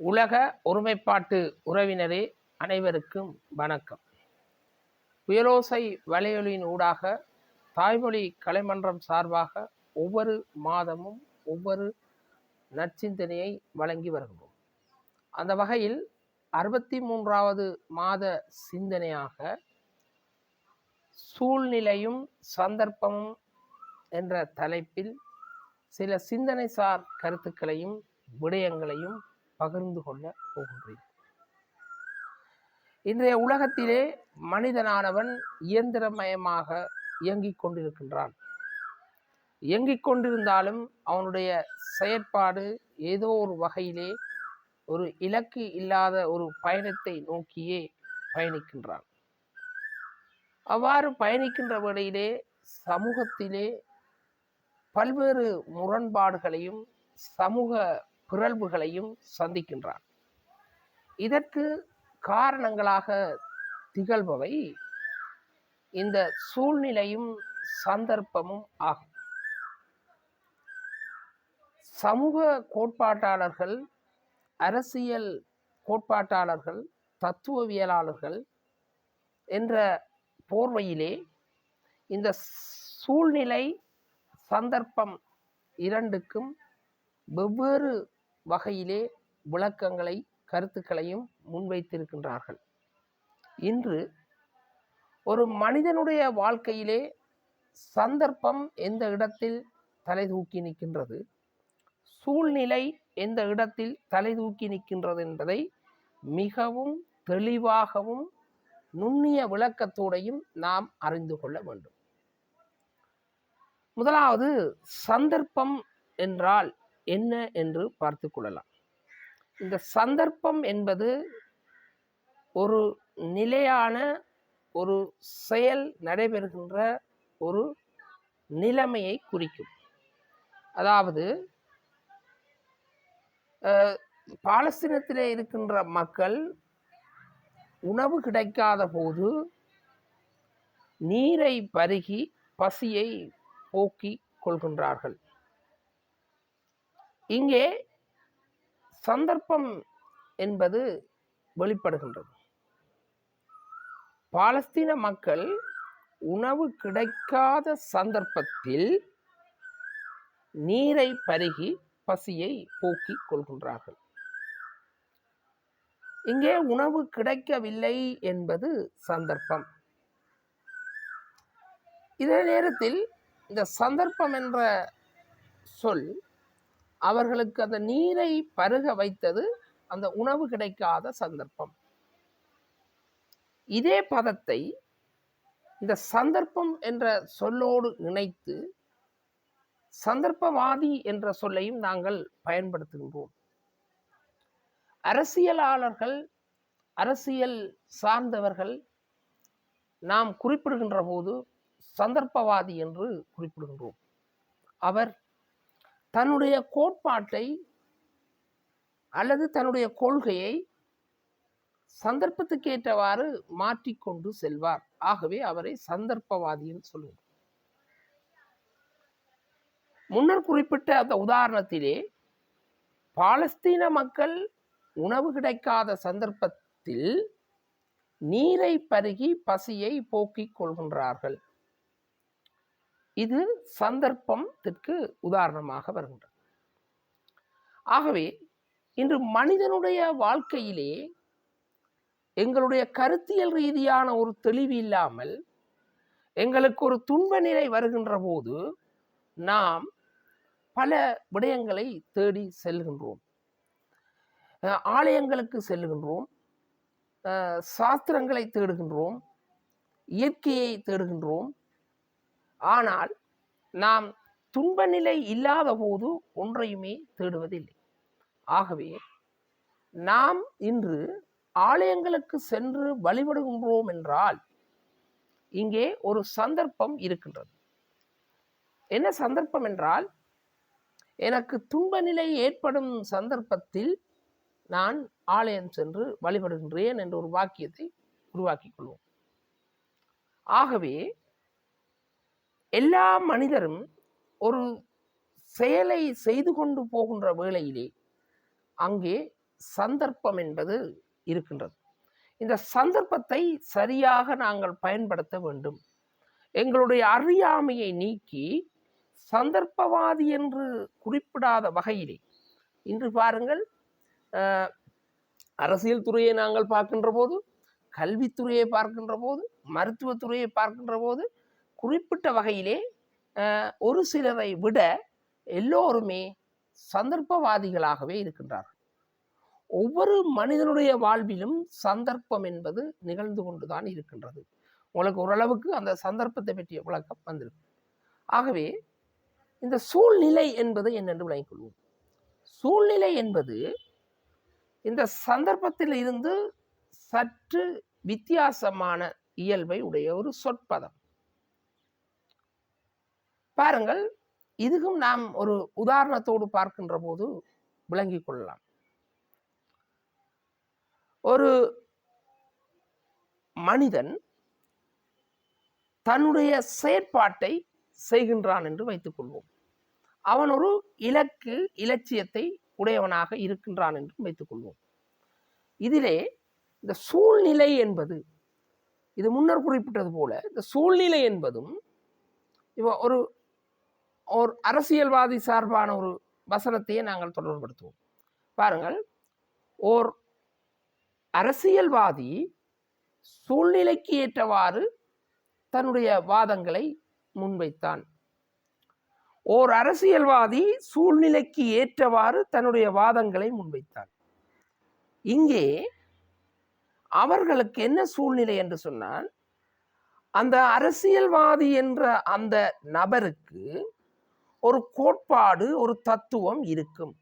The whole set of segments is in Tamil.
உலக ஒருமைப்பாட்டு உறவினரே அனைவருக்கும் வணக்கம். புயலோசை வலையொலியின் ஊடாக தாய்மொழி கலைமன்றம் சார்பாக ஒவ்வொரு மாதமும் ஒவ்வொரு நற்சிந்தனையை வழங்கி வருகிறோம். அந்த வகையில் அறுபத்தி மூன்றாவது மாத சிந்தனையாக சூழ்நிலையும் சந்தர்ப்பமும் என்ற தலைப்பில் சில சிந்தனை சார் கருத்துக்களையும் விடயங்களையும் பகிர்ந்து கொள்ள போகின்றேன். இன்றைய உலகத்திலே மனிதனானவன் இயந்திரமயமாக இயங்கிக் கொண்டிருக்கின்றான். இயங்கிக் கொண்டிருந்தாலும் அவனுடைய செயற்பாடு ஏதோ ஒரு வகையிலே ஒரு இலக்கு இல்லாத ஒரு பயணத்தை நோக்கியே பயணிக்கின்றான். அவ்வாறு பயணிக்கின்ற வேளையிலே சமூகத்திலே பல்வேறு முரண்பாடுகளையும் சமூக பிறழ்வுகளையும் சந்திக்கின்றான். இதற்கு காரணங்களாக திகழ்பவை இந்த சூழ்நிலையும் சந்தர்ப்பமும் ஆகும். சமூக கோட்பாட்டாளர்கள் அரசியல் கோட்பாட்டாளர்கள் தத்துவவியலாளர்கள் என்ற போர்வையிலே இந்த சூழ்நிலை சந்தர்ப்பம் இரண்டுக்கும் வெவ்வேறு வகையிலே விளக்கங்களை கருத்துக்களையும் முன்வைத்திருக்கின்றார்கள். இன்று ஒரு மனிதனுடைய வாழ்க்கையிலே சந்தர்ப்பம் எந்த இடத்தில் தலை தூக்கி நிற்கின்றது? சூழ்நிலை எந்த இடத்தில் தலை தூக்கி நிற்கின்றது என்பதை மிகவும் தெளிவாகவும் நுண்ணிய விளக்கத்தோடையும் நாம் அறிந்து கொள்ள வேண்டும். முதலாவது சந்தர்ப்பம் என்றால் என்ன என்று பார்த்து கொள்ளலாம். இந்த சந்தர்ப்பம் என்பது ஒரு நிலையான ஒரு செயல் நடைபெறுகின்ற ஒரு நிலைமையை குறிக்கும். அதாவது பாலஸ்தீனத்திலே இருக்கின்ற மக்கள் உணவு கிடைக்காத போது நீரை பருகி பசியை போக்கி கொள்கின்றார்கள். இங்கே சந்தர்ப்பம் என்பது வெளிப்படுகின்றது. பாலஸ்தீன மக்கள் உணவு கிடைக்காத சந்தர்ப்பத்தில் நீரை பருகி பசியை போக்கிக் கொள்கின்றார்கள். இங்கே உணவு கிடைக்கவில்லை என்பது சந்தர்ப்பம். இதே நேரத்தில் இந்த சந்தர்ப்பம் என்ற சொல் அவர்களுக்கு அந்த நீரை பருக வைத்தது அந்த உணவு கிடைக்காத சந்தர்ப்பம். இதே பதத்தை இந்த சந்தர்ப்பம் என்ற சொல்லோடு இணைத்து சந்தர்ப்பவாதி என்ற சொல்லையும் நாங்கள் பயன்படுத்துகின்றோம். அரசியலாளர்கள் அரசியல் சார்ந்தவர்கள் நாம் குறிப்பிடுகின்ற போது சந்தர்ப்பவாதி என்று குறிப்பிடுகின்றோம். அவர் தன்னுடைய கோட்பாட்டை அல்லது தன்னுடைய கொள்கையை சந்தர்ப்பத்துக்கு ஏற்றவாறு மாற்றிக்கொண்டு செல்வார். ஆகவே அவரை சந்தர்ப்பவாதி என்று சொல்லுவோம். முன்னர் குறிப்பிட்ட அந்த உதாரணத்திலே பாலஸ்தீன மக்கள் உணவு கிடைக்காத சந்தர்ப்பத்தில் நீரை பருகி பசியை போக்கிக் கொள்கின்றார்கள். இது சந்தர்ப்பத்திற்கு உதாரணமாக வருகின்றது. ஆகவே இன்று மனிதனுடைய வாழ்க்கையிலே எங்களுடைய கருத்தியல் ரீதியான ஒரு தெளிவு இல்லாமல் எங்களுக்கு ஒரு துன்ப நிலை வருகின்ற போது நாம் பல விடயங்களை தேடி செல்கின்றோம். ஆலயங்களுக்கு செல்கின்றோம். சாஸ்திரங்களை தேடுகின்றோம். இயற்கையை தேடுகின்றோம். ஆனால் நாம் துன்ப நிலை இல்லாத போது ஒன்றையுமே தேடுவதில்லை. ஆகவே நாம் இன்று ஆலயங்களுக்கு சென்று வழிபடுகின்றோம் என்றால் இங்கே ஒரு சந்தர்ப்பம் இருக்கின்றது. என்ன சந்தர்ப்பம் என்றால் எனக்கு துன்ப நிலை ஏற்படும் சந்தர்ப்பத்தில் நான் ஆலயம் சென்று வழிபடுகின்றேன் என்ற ஒரு வாக்கியத்தை உருவாக்கிக் கொள்வோம். ஆகவே எல்லா மனிதரும் ஒரு செயலை செய்து கொண்டு போகின்ற வேளையிலே அங்கே சந்தர்ப்பம் என்பது இருக்கின்றது. இந்த சந்தர்ப்பத்தை சரியாக நாங்கள் பயன்படுத்த வேண்டும். எங்களுடைய அறியாமையை நீக்கி சந்தர்ப்பவாதி என்று குறிப்பிடாத வகையிலே இன்று பாருங்கள் அரசியல் துறையை நாங்கள் பார்க்கின்ற போது கல்வித்துறையை பார்க்கின்ற போது மருத்துவத்துறையை பார்க்கின்ற போது குறிப்பிட்ட வகையிலே ஒரு சிலரை விட எல்லோருமே சந்தர்ப்பவாதிகளாகவே இருக்கின்றார்கள். ஒவ்வொரு மனிதனுடைய வாழ்விலும் சந்தர்ப்பம் என்பது நிகழ்ந்து கொண்டுதான் இருக்கின்றது. உங்களுக்கு ஓரளவுக்கு அந்த சந்தர்ப்பத்தை பற்றிய விளக்கம் வந்திருக்கு. ஆகவே இந்த சூழ்நிலை என்பது என்னென்று விளங்கிக் கொள்வோம். சூழ்நிலை என்பது இந்த சந்தர்ப்பத்தில் இருந்து சற்று வித்தியாசமான இயல்பை உடைய ஒரு சொற்பதம். பாருங்கள் இதுவும் நாம் ஒரு உதாரணத்தோடு பார்க்கின்ற போது விளங்கிக் கொள்ளலாம். ஒரு மனிதன் தன்னுடைய செயற்பாட்டை செய்கின்றான் என்று வைத்துக் கொள்வோம். அவன் ஒரு இலக்கு இலட்சியத்தை உடையவனாக இருக்கின்றான் என்றும் வைத்துக் கொள்வோம். இதிலே இந்த சூழ்நிலை என்பது இது முன்னர் குறிப்பிட்டது போல இந்த சூழ்நிலை என்பதும் இப்போ ஒரு ஒரு அரசியல்வாதி சார்பான ஒரு வசனத்தையே நாங்கள் தொடர்படுத்துவோம் பாருங்கள். ஓர் அரசியல்வாதி சூழ்நிலைக்கு ஏற்றவாறு தன்னுடைய வாதங்களை முன்வைத்தான். ஓர் அரசியல்வாதி சூழ்நிலைக்கு ஏற்றவாறு தன்னுடைய வாதங்களை முன்வைத்தான். இங்கே அவர்களுக்கு என்ன சூழ்நிலை என்று சொன்னால் அந்த அரசியல்வாதி என்ற அந்த நபருக்கு ஒரு கோட்பாடு ஒரு தத்துவம் இருக்கும்.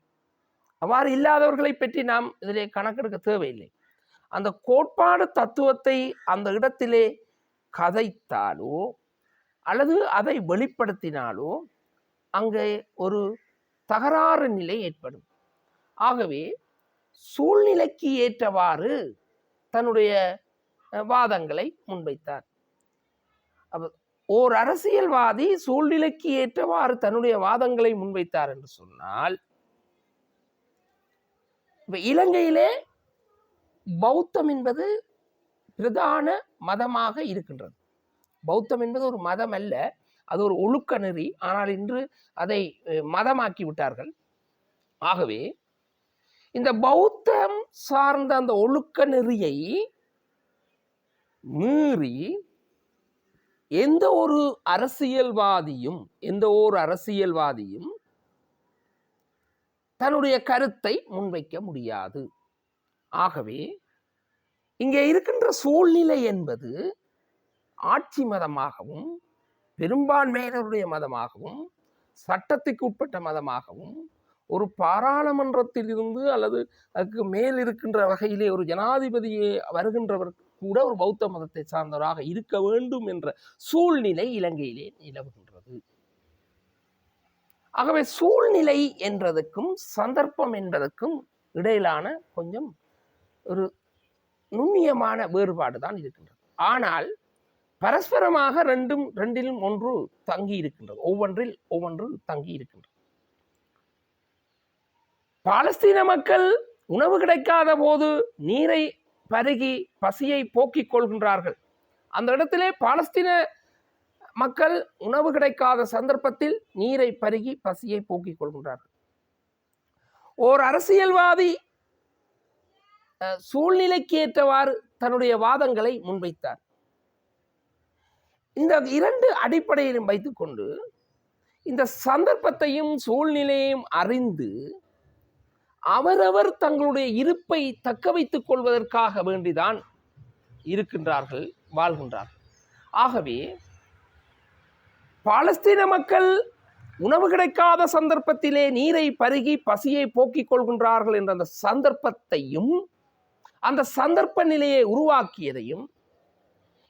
அவ்வாறு இல்லாதவர்களை பற்றி நாம் இதிலே கணக்கெடுக்க தேவையில்லை. அந்த கோட்பாடு தத்துவத்தை அந்த இடத்திலே கதைத்தாலோ அல்லது அதை வெளிப்படுத்தினாலோ அங்கே ஒரு தகராறு நிலை ஏற்படும். ஆகவே சூழ்நிலைக்கு ஏற்றவாறு தன்னுடைய வாதங்களை முன்வைத்தார். அப்ப ஓர் அரசியல்வாதி சூழ்நிலைக்கு ஏற்றவாறு தன்னுடைய வாதங்களை முன்வைத்தார் என்று சொன்னால் இலங்கையிலே பௌத்தம் என்பது பிரதான மதமாக இருக்கின்றது. பௌத்தம் என்பது ஒரு மதம் அல்ல அது ஒரு ஒழுக்க நெறி ஆனால் இன்று அதை மதமாக்கி விட்டார்கள். ஆகவே இந்த பௌத்தம் சார்ந்த அந்த ஒழுக்க நெறியை மீறி எந்த ஒரு அரசியல்வாதியும் எந்த ஒரு அரசியல்வாதியும் தன்னுடைய கருத்தை முன்வைக்க முடியாது. ஆகவே இங்கே இருக்கின்ற சூழ்நிலை என்பது ஆட்சி மதமாகவும் பெரும்பான்மையினருடைய மதமாகவும் சட்டத்துக்கு உட்பட்ட மதமாகவும் ஒரு பாராளுமன்றத்தில் இருந்து அல்லது அதுக்கு மேல் இருக்கின்ற வகையிலே ஒரு ஜனாதிபதியே வருகின்றவர் கூட ஒரு பௌத்த மதத்தை சார்ந்தவராக இருக்க வேண்டும் என்ற சூழ்நிலை இலங்கையிலே நிலவுகின்றது. ஆகவே சூழ்நிலை என்றதுக்கும் சந்தர்ப்பம் என்பதற்கும் இடையிலான கொஞ்சம் ஒரு நுண்ணியமான வேறுபாடு தான் இருக்கின்றது. ஆனால் பரஸ்பரமாக ரெண்டும் ரெண்டிலும் ஒன்று தங்கி இருக்கின்றது ஒவ்வொன்றில் ஒவ்வொன்று தங்கி இருக்கின்றது பாலஸ்தீன மக்கள் உணவு கிடைக்காத போது நீரை பருகி பசியை போக்கிக் கொள்கின்றார்கள். அந்த இடத்திலே பாலஸ்தீன மக்கள் உணவு கிடைக்காத சந்தர்ப்பத்தில் நீரை பருகி பசியை போக்கிக் கொள்கின்றார்கள். ஓர் அரசியல்வாதி சூழ்நிலைக்கு ஏற்றவாறு தன்னுடைய வாதங்களை முன்வைத்தார். இந்த இரண்டு அடிப்படையிலும் வைத்துக்கொண்டு இந்த சந்தர்ப்பத்தையும் சூழ்நிலையையும் அறிந்து அவரவர் தங்களுடைய இருப்பை தக்க வைத்துக் கொள்வதற்காக வேண்டிதான் இருக்கின்றார்கள் வாழ்கின்றார்கள். ஆகவே பாலஸ்தீன மக்கள் உணவு கிடைக்காத சந்தர்ப்பத்திலே நீரை பருகி பசியை போக்கிக் கொள்கின்றார்கள் என்ற அந்த சந்தர்ப்பத்தையும் அந்த சந்தர்ப்ப நிலையை உருவாக்கியதையும்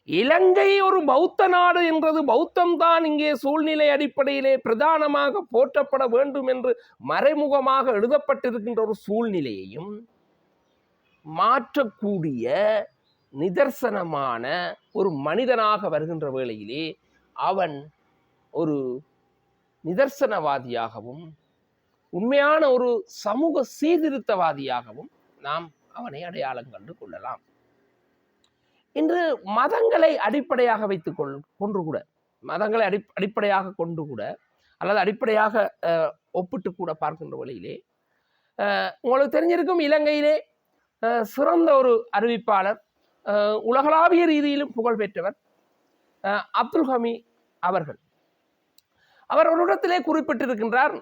இலங்கை ஒரு பௌத்த நாடு என்றது பௌத்தம் தான் இங்கே சூழ்நிலை அடிப்படையிலே பிரதானமாக போற்றப்பட வேண்டும் என்று மறைமுகமாக எழுதப்பட்டிருக்கின்ற ஒரு சூழ்நிலையையும் மாற்றக்கூடிய நிதர்சனமான ஒரு மனிதனாக வருகின்ற வேளையிலே அவன் ஒரு நிதர்சனவாதியாகவும் உண்மையான ஒரு சமூக சீர்திருத்தவாதியாகவும் நாம் அவனை அடையாளம் கண்டு கொள்ளலாம். இன்று மதங்களை அடிப்படையாக வைத்துக் கொள் கொன்று கூட மதங்களை அடி அடிப்படையாக கொண்டு கூட அல்லது அடிப்படையாக ஒப்பிட்டு கூட பார்க்கின்ற வழியிலே உங்களுக்கு தெரிஞ்சிருக்கும் இலங்கையிலே சிறந்த ஒரு அறிவிப்பாளர் உலகளாவிய ரீதியிலும் புகழ் பெற்றவர் அப்துல் ஹமி அவர்கள். அவர் ஒரு இடத்திலே குறிப்பிட்டிருக்கின்றார்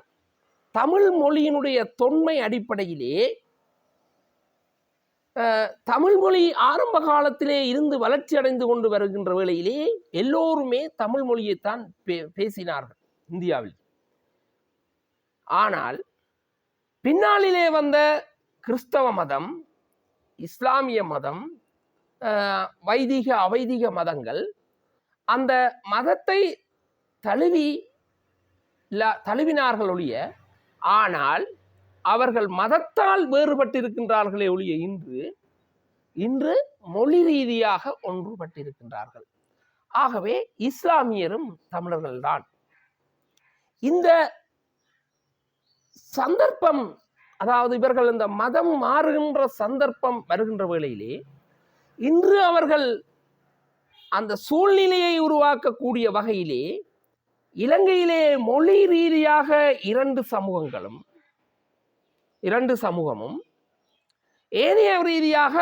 தமிழ் மொழியினுடைய தொன்மை அடிப்படையிலே தமிழ்மொழி தமிழ் மொழி ஆரம்ப காலத்திலே இருந்து வளர்ச்சி அடைந்து கொண்டு வருகின்ற வேளையிலே எல்லோருமே தமிழ் மொழியைத்தான் பே- பேசினார்கள் இந்தியாவில். ஆனால் பின்னாளிலே வந்த கிறிஸ்தவ மதம் இஸ்லாமிய மதம் வைதிக அவைதிக மதங்கள் அந்த மதத்தை தழுவி தழுவினார்கள் ஒழிய ஆனால் அவர்கள் மதத்தால் வேறுபட்டிருக்கின்றார்களே ஒழிய இன்று இன்று மொழி ரீதியாக ஒன்றுபட்டிருக்கின்றார்கள். ஆகவே இஸ்லாமியரும் தமிழர்கள்தான். இந்த சந்தர்ப்பம் அதாவது இவர்கள் இந்த மதம் மாறுகின்ற சந்தர்ப்பம் வருகின்ற வேளையிலே இன்று அவர்கள் அந்த சூழ்நிலையை உருவாக்கக்கூடிய வகையிலே இலங்கையிலே மொழி ரீதியாக இரண்டு சமூகங்களும் இரண்டு சமூகமும் ஏனைய ரீதியாக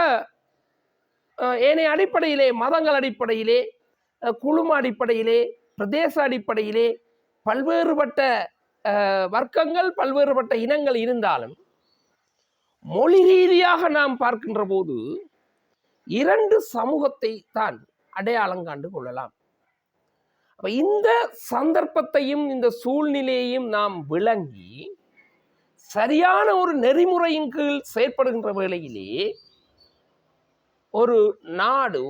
ஏனைய அடிப்படையிலே மதங்கள் அடிப்படையிலே குழும அடிப்படையிலே பிரதேச அடிப்படையிலே பல்வேறுபட்ட வர்க்கங்கள் பல்வேறுபட்ட இனங்கள் இருந்தாலும் மொழி ரீதியாக நாம் பார்க்கின்ற போது இரண்டு சமூகத்தை தான் அடையாளம் காண்டு கொள்ளலாம். அப்போ இந்த சந்தர்ப்பத்தையும் இந்த சூழ்நிலையையும் நாம் விளங்கி சரியான ஒரு நெறிமுறையின் கீழ் செயற்படுகின்ற வேளையிலே ஒரு நாடு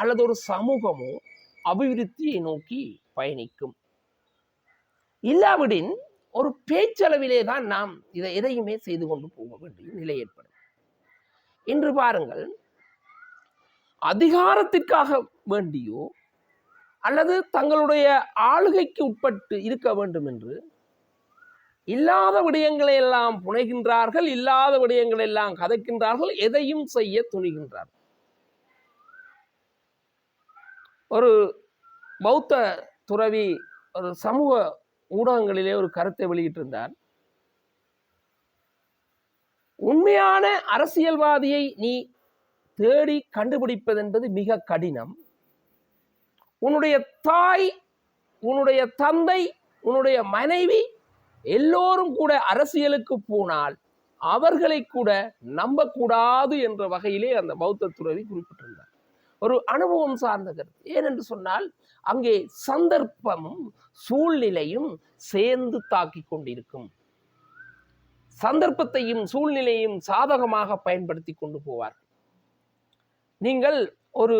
அல்லது ஒரு சமூகமோ அபிவிருத்தியை நோக்கி பயணிக்கும். இல்லாவிடின் ஒரு பேச்சளவிலே தான் நாம் இதை எதையுமே செய்து கொண்டு போக வேண்டிய நிலை ஏற்படும். இன்று பாருங்கள் அதிகாரத்திற்காக வேண்டியோ அல்லது தங்களுடைய ஆளுகைக்கு உட்பட்டு இருக்க வேண்டும் என்று இல்லாத விடயங்களை எல்லாம் புனைகின்றார்கள் இல்லாத விடயங்களை எல்லாம் கதைக்கின்றார்கள் எதையும் செய்ய துணிகின்றார்கள். ஒரு பௌத்த துறவி ஒரு சமூக ஊடகங்களிலே ஒரு கருத்தை வெளியிட்டிருந்தார். உண்மையான அரசியல்வாதியை நீ தேடி கண்டுபிடிப்பதென்பது மிக கடினம். உன்னுடைய தாய் உன்னுடைய தந்தை உன்னுடைய மனைவி எல்லோரும் கூட அரசியலுக்கு போனால் அவர்களை கூட நம்பக்கூடாது என்ற வகையிலே அந்த பௌத்த துறவி குறிப்பிட்டிருந்தார். ஒரு அனுபவம் சார்ந்த கருத்து. ஏனென்று சொன்னால் அங்கே சந்தர்ப்பமும் சூழ்நிலையும் சேர்ந்து தாக்கிக் கொண்டிருக்கும். சந்தர்ப்பத்தையும் சூழ்நிலையும் சாதகமாக பயன்படுத்தி கொண்டு போவார் நீங்கள் ஒரு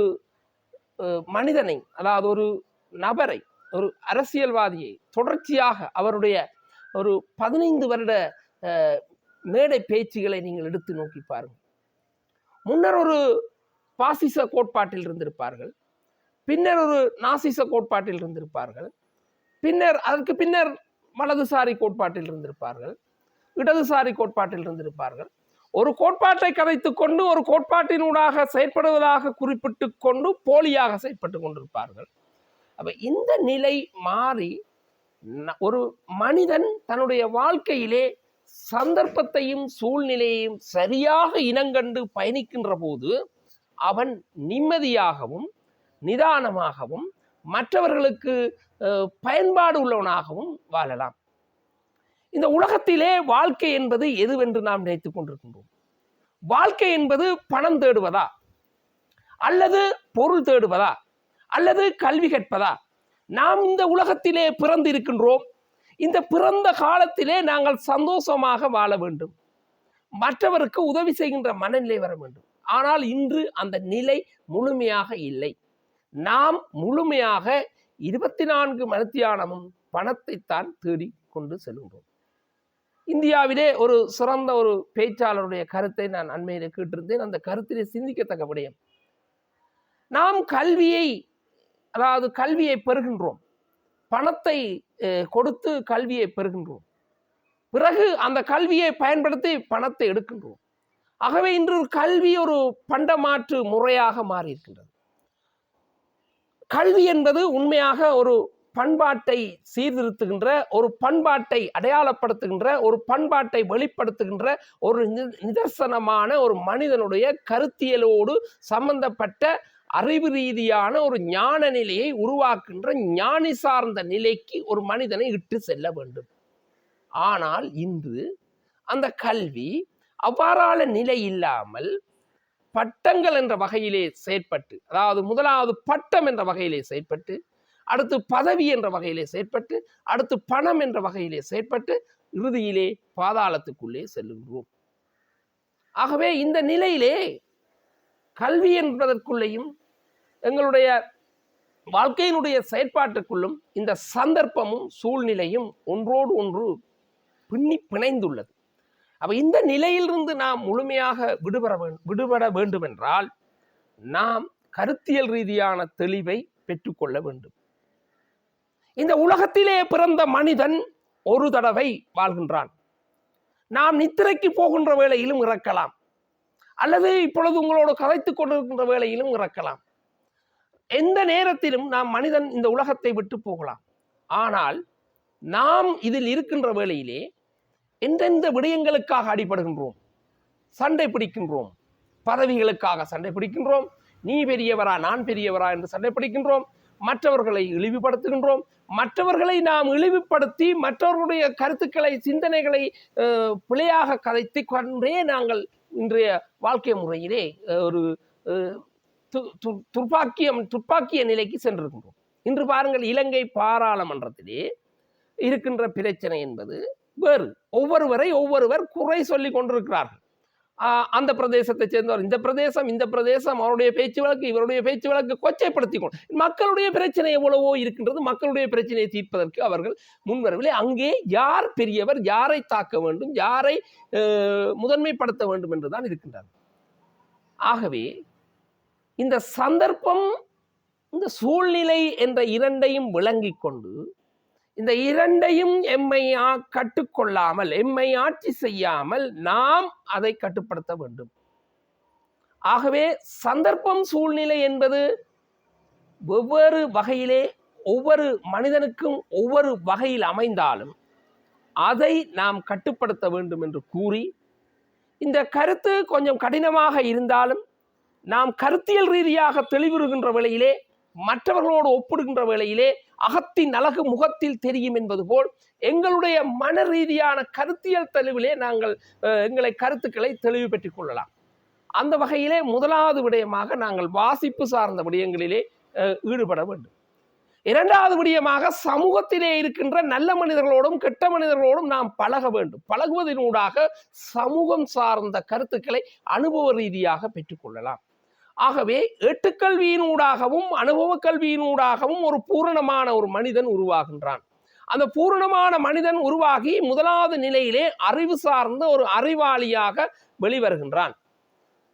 மனிதனை அதாவது ஒரு நபரை ஒரு அரசியல்வாதியை தொடர்ச்சியாக அவருடைய ஒரு பதினைந்து வருட மேடை பேச்சுகளை நீங்கள் எடுத்து நோக்கி பாருங்கள். முன்னர் ஒரு பாசிச கோட்பாட்டில் இருந்திருப்பார்கள். பின்னர் ஒரு நாசிச கோட்பாட்டில் இருந்திருப்பார்கள். பின்னர் அதற்கு பின்னர் வலதுசாரி கோட்பாட்டில் இருந்திருப்பார்கள். இடதுசாரி கோட்பாட்டில் இருந்திருப்பார்கள். ஒரு கோட்பாட்டை கதைத்து கொண்டு ஒரு கோட்பாட்டினூடாக செயற்படுவதாக குறிப்பிட்டு கொண்டு போலியாக செயற்பட்டு கொண்டிருப்பார்கள். அப்போ இந்த நிலை மாறி ஒரு மனிதன் தன்னுடைய வாழ்க்கையிலே சந்தர்ப்பத்தையும் சூழ்நிலையையும் சரியாக இனங்கண்டு பயணிக்கின்ற போது அவன் நிம்மதியாகவும் நிதானமாகவும் மற்றவர்களுக்கு பயன்பாடு உள்ளவனாகவும் வாழலாம். இந்த உலகத்திலே வாழ்க்கை என்பது எதுவென்று நாம் நினைத்துக் கொண்டிருக்கின்றோம். வாழ்க்கை என்பது பணம் தேடுவதா? அல்லது பொருள் தேடுவதா? அல்லது கல்வி கற்பதா? நாம் இந்த உலகத்திலே பிறந்து இருக்கின்றோம் இந்த பிறந்த காலத்திலே நாங்கள் சந்தோஷமாக வாழ வேண்டும். மற்றவருக்கு உதவி செய்கின்ற மனநிலை வர வேண்டும். ஆனால் இன்று அந்த நிலை முழுமையாக இல்லை. நாம் முழுமையாக இருபத்தி நான்கு மணித்தியானமும் பணத்தைத்தான் தேடி கொண்டு செல்கின்றோம். இந்தியாவிலே ஒரு சிறந்த ஒரு பேச்சாளருடைய கருத்தை நான் அண்மையில் கேட்டிருந்தேன். அந்த கருத்திலே சிந்திக்கத்தக்க விடயம். நாம் கல்வியை அதாவது கல்வியை பெறுகின்றோம். பணத்தை கொடுத்து கல்வியை பெறுகின்றோம். பிறகு அந்த கல்வியை பயன்படுத்தி பணத்தை எடுக்கின்றோம். ஆகவே இன்று ஒரு கல்வி ஒரு பண்டமாற்று முறையாக மாறியிருக்கின்றது. கல்வி என்பது உண்மையாக ஒரு பண்பாட்டை சீர்திருத்துகின்ற ஒரு பண்பாட்டை அடையாளப்படுத்துகின்ற ஒரு பண்பாட்டை வெளிப்படுத்துகின்ற ஒரு நி- நிதர்சனமான ஒரு மனிதனுடைய கருத்தியலோடு சம்பந்தப்பட்ட அறிவு ரீதியான ஒரு ஞான நிலையை உருவாக்குகின்ற ஞானி சார்ந்த நிலைக்கு ஒரு மனிதனை இட்டு செல்ல வேண்டும். ஆனால் இன்று அந்த கல்வி அவ்வாறான நிலை இல்லாமல் பட்டங்கள் என்ற வகையிலே செயற்பட்டு அதாவது முதலாவது பட்டம் என்ற வகையிலே செயற்பட்டு அடுத்து பதவி என்ற வகையிலே செயற்பட்டு அடுத்து பணம் என்ற வகையிலே செயற்பட்டு இறுதியிலே பாதாளத்துக்குள்ளே செல்லுகிறோம். ஆகவே இந்த நிலையிலே கல்வி என்பதற்குள்ளேயும் எங்களுடைய வாழ்க்கையினுடைய செயற்பாட்டுக்குள்ளும் இந்த சந்தர்ப்பமும் சூழ்நிலையும் ஒன்றோடு ஒன்று பின்னி பிணைந்துள்ளது. அப்ப இந்த நிலையிலிருந்து நாம் முழுமையாக விடுபட விடுபட வேண்டுமென்றால் நாம் கருத்தியல் ரீதியான தெளிவை பெற்றுக்கொள்ள வேண்டும். இந்த உலகத்திலே பிறந்த மனிதன் ஒரு தடவை வாழ்கின்றான். நாம் நித்திரைக்கு போகின்ற வேளையிலும் இறக்கலாம். அல்லது இப்பொழுது உங்களோட கதைத்துக் கொண்டிருக்கின்ற வேளையிலும் இறக்கலாம். எந்த நேரத்திலும் நாம் மனிதன் இந்த உலகத்தை விட்டு போகலாம். ஆனால் நாம் இதில் இருக்கின்ற வேளையிலே எந்தெந்த விடயங்களுக்காக அடிபடுகின்றோம்? சண்டை பிடிக்கின்றோம். பதவிகளுக்காக சண்டை பிடிக்கின்றோம். நீ பெரியவரா நான் பெரியவரா என்று சண்டை பிடிக்கின்றோம். மற்றவர்களை இழிவுபடுத்துகின்றோம். மற்றவர்களை நாம் இழிவுபடுத்தி மற்றவர்களுடைய கருத்துக்களை சிந்தனைகளை பிழையாக கதைத்து கொண்டே நாங்கள் இன்றைய வாழ்க்கை முறையிலே ஒரு து- து- துர்ப்பாக்கியம் துப்பாக்கிய நிலைக்கு சென்றிருக்கின்றோம். இன்று பாருங்கள் இலங்கை பாராளுமன்றத்திலே இருக்கின்ற பிரச்சனை என்பது வேறு. ஒவ்வொருவரை ஒவ்வொருவர் குறை சொல்லி கொண்டிருக்கிறார்கள். அந்த பிரதேசத்தை சேர்ந்தவர். இந்த பிரதேசம் இந்த பிரதேசம் அவருடைய பேச்சு வழக்கு இவருடைய பேச்சு வழக்கு கொச்சைப்படுத்திக் கொண்டு மக்களுடைய பிரச்சனை எவ்வளவோ இருக்கின்றது மக்களுடைய பிரச்சனையை தீர்ப்பதற்கு அவர்கள் முன்வரவில்லை. அங்கே யார் பெரியவர் யாரை தாக்க வேண்டும் யாரை முதன்மைப்படுத்த வேண்டும் என்றுதான் இருக்கின்றார் ஆகவே இந்த சந்தர்ப்பம் இந்த சூழ்நிலை என்ற இரண்டையும் விளங்கிக் கொண்டு இந்த இரண்டையும் எம்மை கட்டுக்கொள்ளாமல் எம்மை ஆட்சி செய்யாமல் நாம் அதை கட்டுப்படுத்த வேண்டும். ஆகவே சந்தர்ப்பம் சூழ்நிலை என்பது வெவ்வேறு வகையிலே ஒவ்வொரு மனிதனுக்கும் ஒவ்வொரு வகையில் அமைந்தாலும் அதை நாம் கட்டுப்படுத்த வேண்டும் என்று கூறி இந்த கருத்து கொஞ்சம் கடினமாக இருந்தாலும் நாம் கருத்தியல் ரீதியாக தெளிவுறுகின்ற வேளையிலே மற்றவர்களோடு ஒப்பிடுகின்ற வேளையிலே அகத்தின் அழகு முகத்தில் தெரியும் என்பது போல் எங்களுடைய மன ரீதியான கருத்தியல் தெளிவிலே நாங்கள் எங்களை கருத்துக்களை தெளிவு பெற்றுக் கொள்ளலாம். அந்த வகையிலே முதலாவது விடயமாக நாங்கள் வாசிப்பு சார்ந்த விடயங்களிலே ஈடுபட வேண்டும். இரண்டாவது விடயமாக சமூகத்திலே இருக்கின்ற நல்ல மனிதர்களோடும் கெட்ட மனிதர்களோடும் நாம் பழக வேண்டும். பழகுவதனூடாக சமூகம் சார்ந்த கருத்துக்களை அனுபவ ரீதியாக பெற்றுக்கொள்ளலாம் ஆகவே எட்டுக்கல்வியினூடாகவும் அனுபவ கல்வியினூடாகவும் ஒரு பூரணமான ஒரு மனிதன் உருவாகின்றான். அந்த பூரணமான மனிதன் உருவாகி முதலாவது நிலையிலே அறிவு சார்ந்த ஒரு அறிவாளியாக வெளிவருகின்றான்.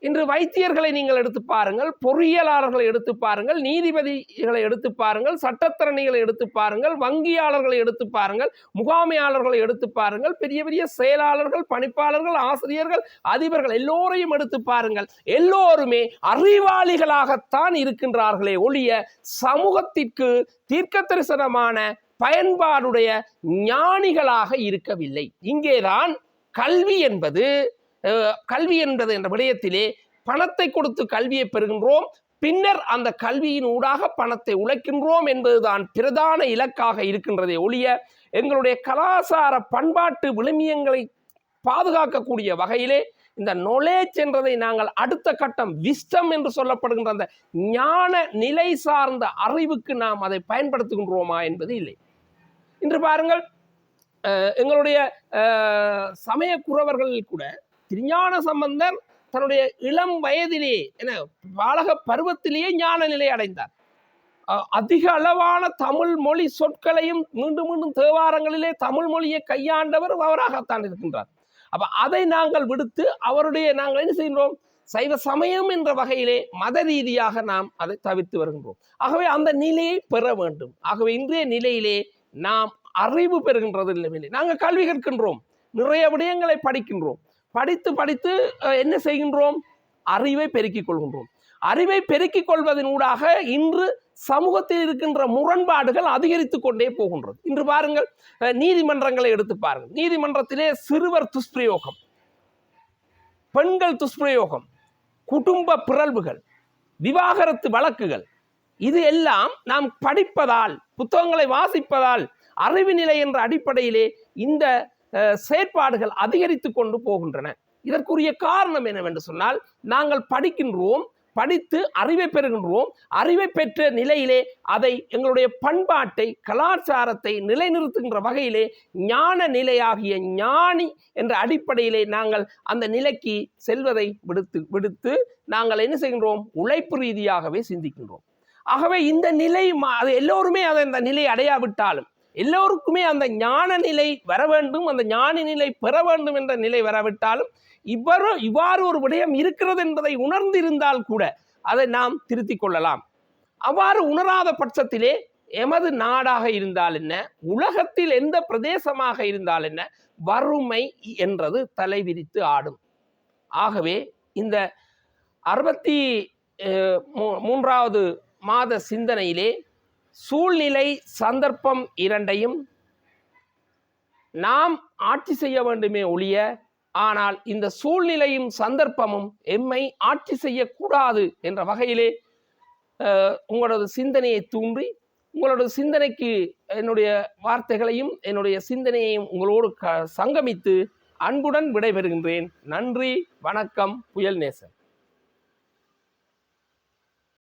இன்று வைத்தியர்களை நீங்கள் எடுத்து பாருங்கள் பொறியியலாளர்களை எடுத்து பாருங்கள் நீதிபதிகளை எடுத்து பாருங்கள் சட்டத்திறனிகளை எடுத்து பாருங்கள் வங்கியாளர்களை எடுத்து பாருங்கள் முகாமையாளர்களை எடுத்து பாருங்கள் பெரிய பெரிய செயலாளர்கள் பணிப்பாளர்கள் ஆசிரியர்கள் அதிபர்கள் எல்லோரையும் எடுத்து பாருங்கள். எல்லோருமே அறிவாளிகளாகத்தான் இருக்கின்றார்களே ஒழிய சமூகத்திற்கு தீர்க்க தரிசனமான பயன்பாடுடைய ஞானிகளாக இருக்கவில்லை. இங்கேதான் கல்வி என்பது கல்வி என்பது என்ற விடயத்திலே பணத்தை கொடுத்து கல்வியை பெறுகின்றோம். பின்னர் அந்த கல்வியின் ஊடாக பணத்தை உழைக்கின்றோம் என்பதுதான் பிரதான இலக்காக இருக்கின்றதே ஒழிய எங்களுடைய கலாசார பண்பாட்டு விழுமியங்களை பாதுகாக்கக்கூடிய வகையிலே இந்த நொலேஜ் என்றதை நாங்கள் அடுத்த கட்டம் விஸ்டம் என்று சொல்லப்படுகின்ற அந்த ஞான நிலை சார்ந்த அறிவுக்கு நாம் அதை பயன்படுத்துகின்றோமா என்பது இல்லை. இன்று பாருங்கள் எங்களுடைய சமய குறவர்களில் கூட திருஞான சம்பந்தர் தன்னுடைய இளம் வயதிலே என பாலக பருவத்திலேயே ஞான நிலை அடைந்தார். அதிக அளவான தமிழ் மொழி சொற்களையும் மீண்டும் மீண்டும் தேவாரங்களிலே தமிழ் மொழியை கையாண்டவர் அவராகத்தான் இருக்கின்றார். அப்ப அதை நாங்கள் விடுத்து அவருடைய நாங்கள் என்ன செய்கின்றோம்? சைவ சமயம் என்ற வகையிலே மத ரீதியாக நாம் அதை தவிர்த்து வருகின்றோம். ஆகவே அந்த நிலையை பெற வேண்டும். ஆகவே இன்றைய நிலையிலே நாம் அறிவு பெறுகின்றது இல்லை நாங்கள் கல்வி கற்கின்றோம். நிறைய விடயங்களை படிக்கின்றோம். படித்து படித்து என்ன செய்கின்றோம்? அறிவை பெருக்கிக் கொள்கின்றோம். அறிவை பெருக்கிக் கொள்வதனூடாக இன்று சமூகத்தில் இருக்கின்ற முரண்பாடுகள் அதிகரித்து கொண்டே போகின்றது. இன்று பாருங்கள் நீதிமன்றங்களை எடுத்து பாருங்கள். நீதிமன்றத்திலே சிறுவர் துஷ்பிரயோகம் பெண்கள் துஷ்பிரயோகம் குடும்ப பிறழ்வுகள் விவாகரத்து வழக்குகள் இது எல்லாம் நாம் படிப்பதால் புத்தகங்களை வாசிப்பதால் அறிவு நிலை என்ற அடிப்படையிலே இந்த செயற்பாடுகள் அதிகரித்து கொண்டு போகின்றன. இதற்குரிய காரணம் என்னவென்று சொன்னால் நாங்கள் படிக்கின்றோம் படித்து அறிவை பெறுகின்றோம். அறிவை பெற்ற நிலையிலே அதை எங்களுடைய பண்பாட்டை கலாச்சாரத்தை நிலைநிறுத்துகின்ற வகையிலே ஞான நிலையாகிய ஞானி என்ற அடிப்படையிலே நாங்கள் அந்த நிலைக்கு செல்வதை விடுத்து விடுத்து நாங்கள் என்ன செய்கின்றோம்? உழைப்பு ரீதியாகவே சிந்திக்கின்றோம். ஆகவே இந்த நிலை மா- அது எல்லோருமே அதை அந்த நிலை அடையாவிட்டாலும் எல்லோருக்குமே அந்த ஞான நிலை வர வேண்டும் அந்த ஞான நிலை பெற வேண்டும் என்ற நிலை வரவிட்டாலும் இவ்வாறு இவ்வாறு ஒரு விடயம் இருக்கிறது என்பதை உணர்ந்திருந்தால் கூட அதை நாம் திருத்திக் கொள்ளலாம். அவ்வாறு உணராத பட்சத்திலே எமது நாடாக இருந்தால் என்ன? உலகத்தில் எந்த பிரதேசமாக இருந்தால் என்ன? வறுமை என்றது தலைவிரித்து ஆடும். ஆகவே இந்த அறுபத்தி மூ- மூன்றாவது மாத சிந்தனையிலே சூழ்நிலை சந்தர்ப்பம் இரண்டையும் நாம் ஆட்சி செய்ய வேண்டுமே ஒழிய ஆனால் இந்த சூழ்நிலையும் சந்தர்ப்பமும் எம்மை ஆட்சி செய்யக்கூடாது என்ற வகையிலே உங்களது சிந்தனையை தூண்டி உங்களோட சிந்தனைக்கு என்னுடைய வார்த்தைகளையும் என்னுடைய சிந்தனையையும் உங்களோடு க சங்கமித்து அன்புடன் விடைபெறுகின்றேன். நன்றி வணக்கம் புயல் நேசன்.